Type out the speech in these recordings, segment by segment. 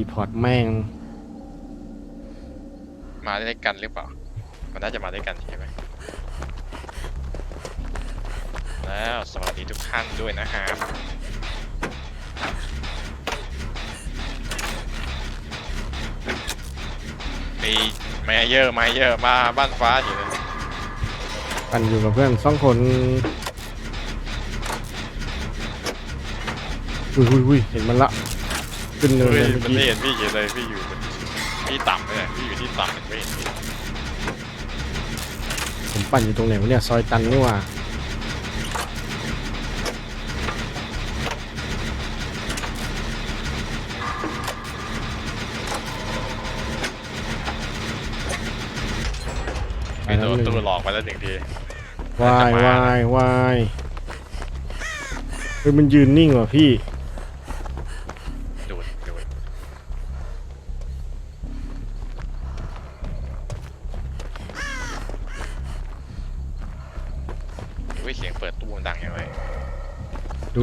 รีพอร์ตแม่ง มาด้วยกันหรือเปล่า มันน่าจะมาด้วยกันใช่ไหมแล้วสวัสดีทุกท่านด้วยนะครับมีไมเยอร์ไมเยอร์มาบ้านฟ้าอยู่เลยกันอยู่กับเพื่อนสองคนอุ้ยอุ้ยอุ้ยเห็นมันละ ขึ้นเนินเฮ้เลยยเมื่อมันกี้ไม่เห็นพี่อยู่เลยพี่อยู่บนพี่ต่ำเลยเนี่ยพี่อยู่ที่ต่ำมันไม่เห็นพี่ผมปั่นอยู่ตรงไหนวะเนี่ย ซอยตันนี่หว่าไปโดนตู้หลอกไปแล้วหนึ่งทีวายวายวายเฮ้ยมันยืนนิ่งว่ะพี่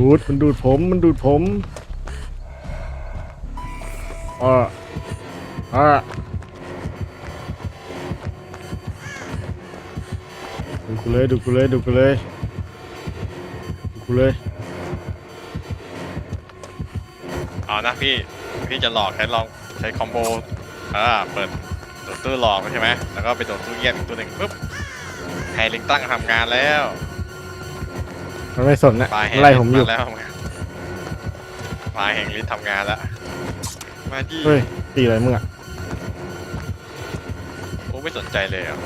ดูดมันดูดผม มันดูดผมอ่าอ่าดูกูเลย ดูกูเลย ดูกูเลย ดูกูเลย เอานะพี่ พี่จะหลอกใช้ลองใช้คอมโบ อ่า เปิดโดดตู้หลอกใช่ไหม แล้วก็ไปโดดตู้เงียบอีกตัวหนึ่งปุ๊บแฮร์ลิงตั้งทำงานแล้ว มันไม่สนนะปลายแฮไล่ผมอยู่แล้วปลายแห่งลิททำงานแล้ว มาดิเฮ้ยตีอะไรมึงอะโอ้ไม่สนใจเลยอะ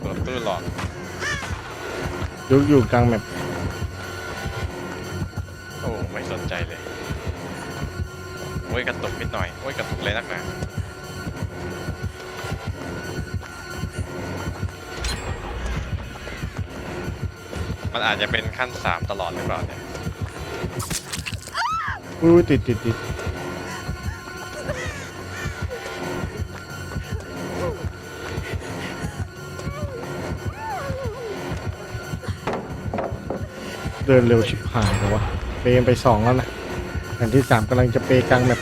โดดตู้หลอกยุกอยู่กลางแมปโอ้ไม่สนใจเลยโอ้ยกระตุกนิดหน่อยโอ้ยกระตุกเลยนักหนา มันอาจจะเป็นขั้นสามตลอดหรือเปล่าเนี่ยอุ้ยติดติดติดเดินเร็วชิบหายเลยวะเปย์ไปสองแล้วนะแผ่นที่สามกำลังจะเปย์กลางแมป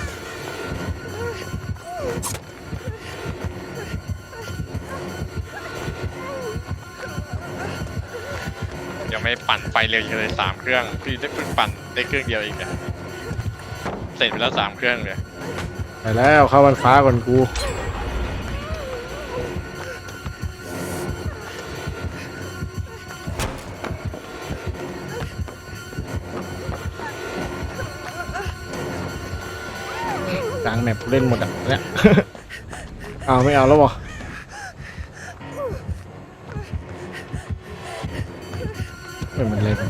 ยังไม่ปั่นไฟเร็วเลยสามเครื่องพี่ได้เพิ่งปั่นได้เครื่องเดียวเองเนี่ยเสร็จไปแล้วสามเครื่องเลยไปแล้วเข้าวันฟ้าก่อนกู กลางแมปเล่นหมดอะเนี่ย เอาไม่เอาแล้ววะ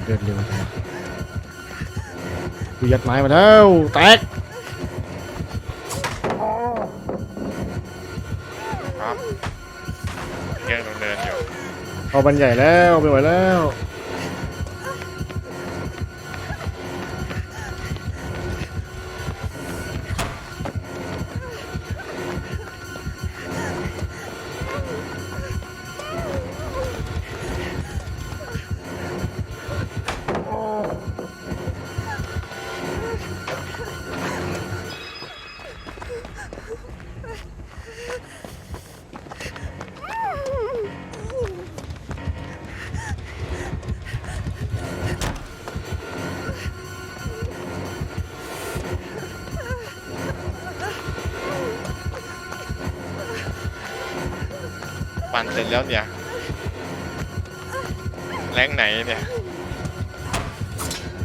เลยมันเดินเร็วจังวะกูยัดไม้มาแล้ว แตกครับเครื่องต้องเดินอยู่เอาบันใหญ่แล้วไม่ไหวแล้ว ปั่นเสร็จแล้วเนี่ย แรงไหนเนี่ย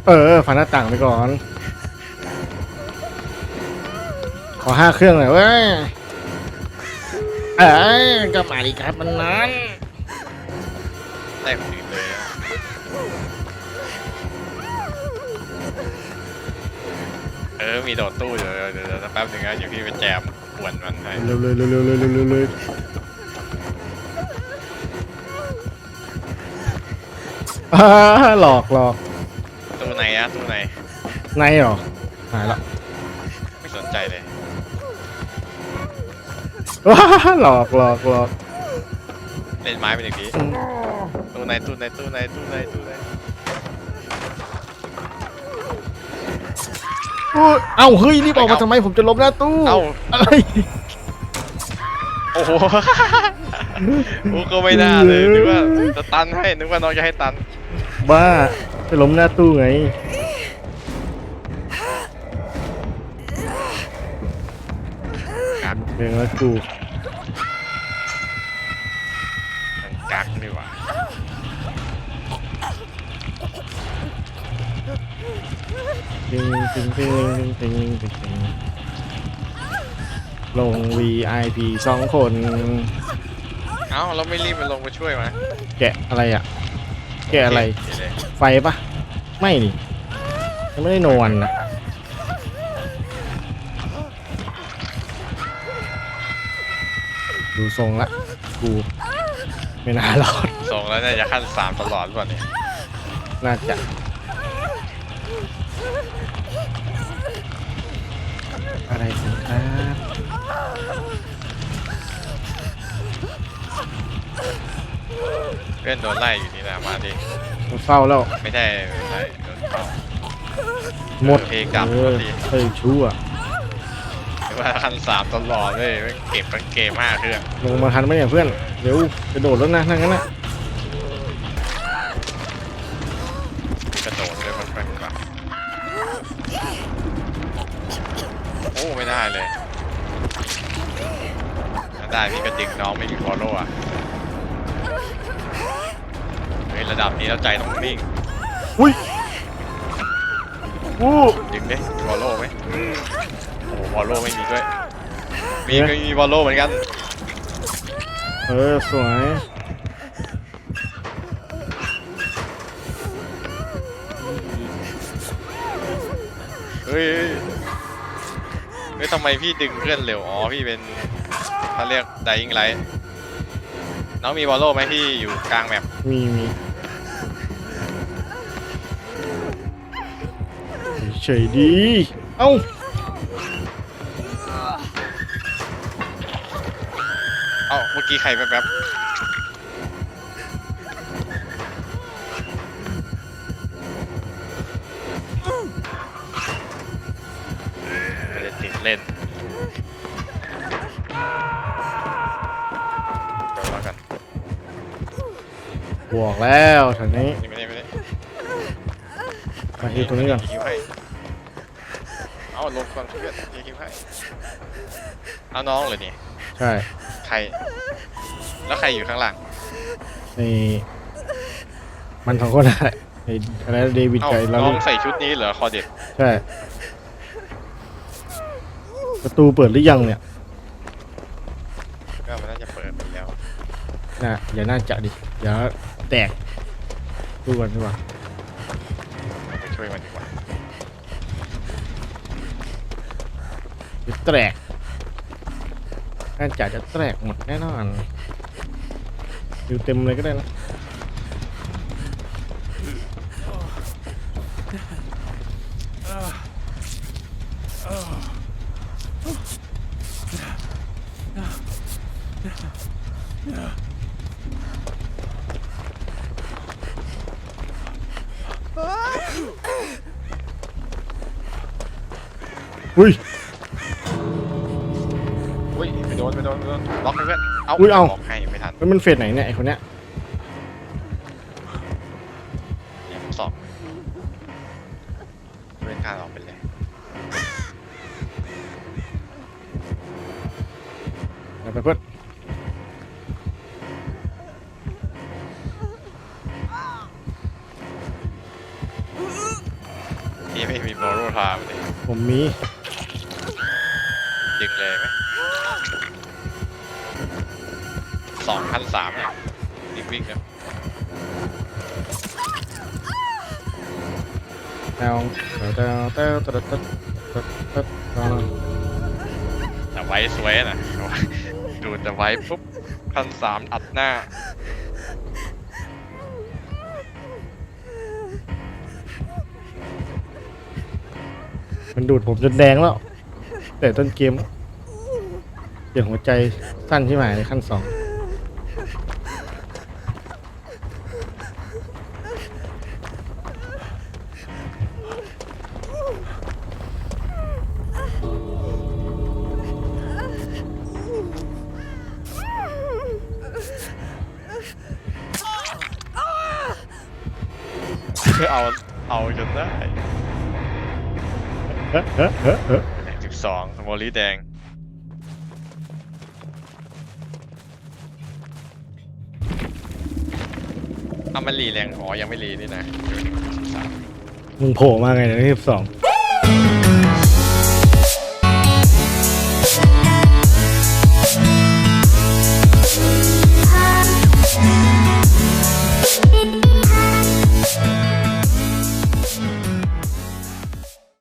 เออฝันหน้าต่างไปก่อน ขอห้าเครื่องหน่อยเว้ย เอ้ยก็มาดีครับมันนั้นได้คนอื่นเลยอะเออ มีโดดตู้เดี๋ยวเดี๋ยวเดี๋ยวแป๊บหนึงนะเดี๋ยวพี่ไปแจมปวนมันให้ เร็วเลยเร็วเร็วเร็วเร็วเร็ว อ่าหลอกหลอกตู้ไหนอะตู้ไหน ในเหรอหายละไม่สนใจเลย ว้าหลอกหลอกหลอกเล่นไม้ไปหนึ่งทีตู้ไหนตู้ไหนตู้ไหนตู้ไหนตู้ไหนอุ๊ยเอ้าเฮ้ยรีบออกมาทำไมผมจะล้มหน้าตู้เอ้า อะไร โอ้โห โอ้ก็ไม่น่าเลยนึกว่าจะตันให้นึกว่าน้องจะให้ตัน บ้าจะล้มหน้าตู้ไงเพลงแล้วกูมันกักนี่หว่าติงติงติงติงติงติงติงลง VIP สองคน เอ้าเราไม่รีบไปลงไปช่วยมาแกะอะไรอะ แกะอะไรเดี๋ยวเลยไฟปะไม่นี่ยังไม่ได้โนวันนะดูทรงละ กู ไม่น่ารอด ส่งแล้วเนี่ยจะขั้นสามตลอดหรือเปล่าเนี่ยน่าจะอะไรกันครับ พื่อนโดนไล่อยู่นี่นะมาดิมันเฝ้าแล้ว ไม่ใช่ไม่ใช่โดนเป้าหมดเออเพลงกลับเออพอดีเฮ้ยชั่วหรือว่าขั้นสามตลอดเลยไม่เก็บทั้งเกมห้าเครื่องลงมาทันไหมเนี่ยเพื่อน เดี๋ยวจะโดดแล้วนะทั้งนั้นนะกระโดดด้วยมันเป็นก่อนโอ้ไม่ได้เลยถ้าได้พี่ก็ดึงน้องไม่มีฟอลโล่อะ ระดับนี้แล้วใจต้องนิ่งอุ้ยอู้ดึงดิมีวอลโล่ไหมโอ้วอลโล่ไม่มีด้วย มีก็มีวอลโล่เหมือนกัน เออสวยเฮ้ยเฮ้ยเฮ้ยทำไมพี่ดึงเพื่อนเร็ว อ๋อ พี่เป็นเขาเรียก dying light น้องมีวอลโล่ไหมที่อยู่กลางแมปมีมี เฉยๆดี เอ้าเอ้าเมื่อกี้ใครแป๊บๆไม่ได้ติดเล่นเดี๋ยวว่ากันบวกแล้วแถวนี้ นี่ไม่ได้ไม่ได้มาที่ตรงนี้ก่อนคิวให้ เอาลงก่อนเพื่อนยิงคิวให้เอาน้องเลยนี่ใช่ใคร แล้วใครอยู่ข้างหลังไอ้มันสองคนอะไรไอ้อะไรนะเดวิดเอ้ากับไอ้ลาน้องลี่ใส่ชุดนี้เหรอคอเด็ดใช่ ประตูเปิดหรือยังเนี่ยก็มันน่าจะเปิดไปแล้วน่ะอย่าน่าจะดิอย่าแตกดูกันดีกว่าเราไปช่วยมันดี แตกน่าจะจะแตกหมดแน่นอนอยู่เต็มเลยก็ได้นะอุ้ยอุ้ย ดนไปโดนไปโดนล็อกให้เพื่อนเอาอุ้ยเอา ล็อกให้ไม่ทันแล้วมันเฟสไหนเนี่ยไอคนเนี้ยเนี่ยสอบเพื่อนข้าออกไปเลยเอาไปเพื่อนนี่ไม่มีบอลโรทามเลยผมมีดึงเลยไหม องขั้นสามเนี่ยวิ่งวิ่งครับแนวเต้าเต้าตัดตัดตัดตัดตาแต่ไว้สวยนะดูแต่ไว้ปุ๊บขั้นสามอัดหน้ามันดูดผมจนแดงแล้ว แต่ต้นเกมเดี๋ยวหัวใจสั้นที่หมายในขั้นสอง เอา เอาจนได้สิบสองสโมลีแดง เอามันรีแรงอ๋อยังไม่รีนี่นะมึงโผล่มาไงในที่สิบสอง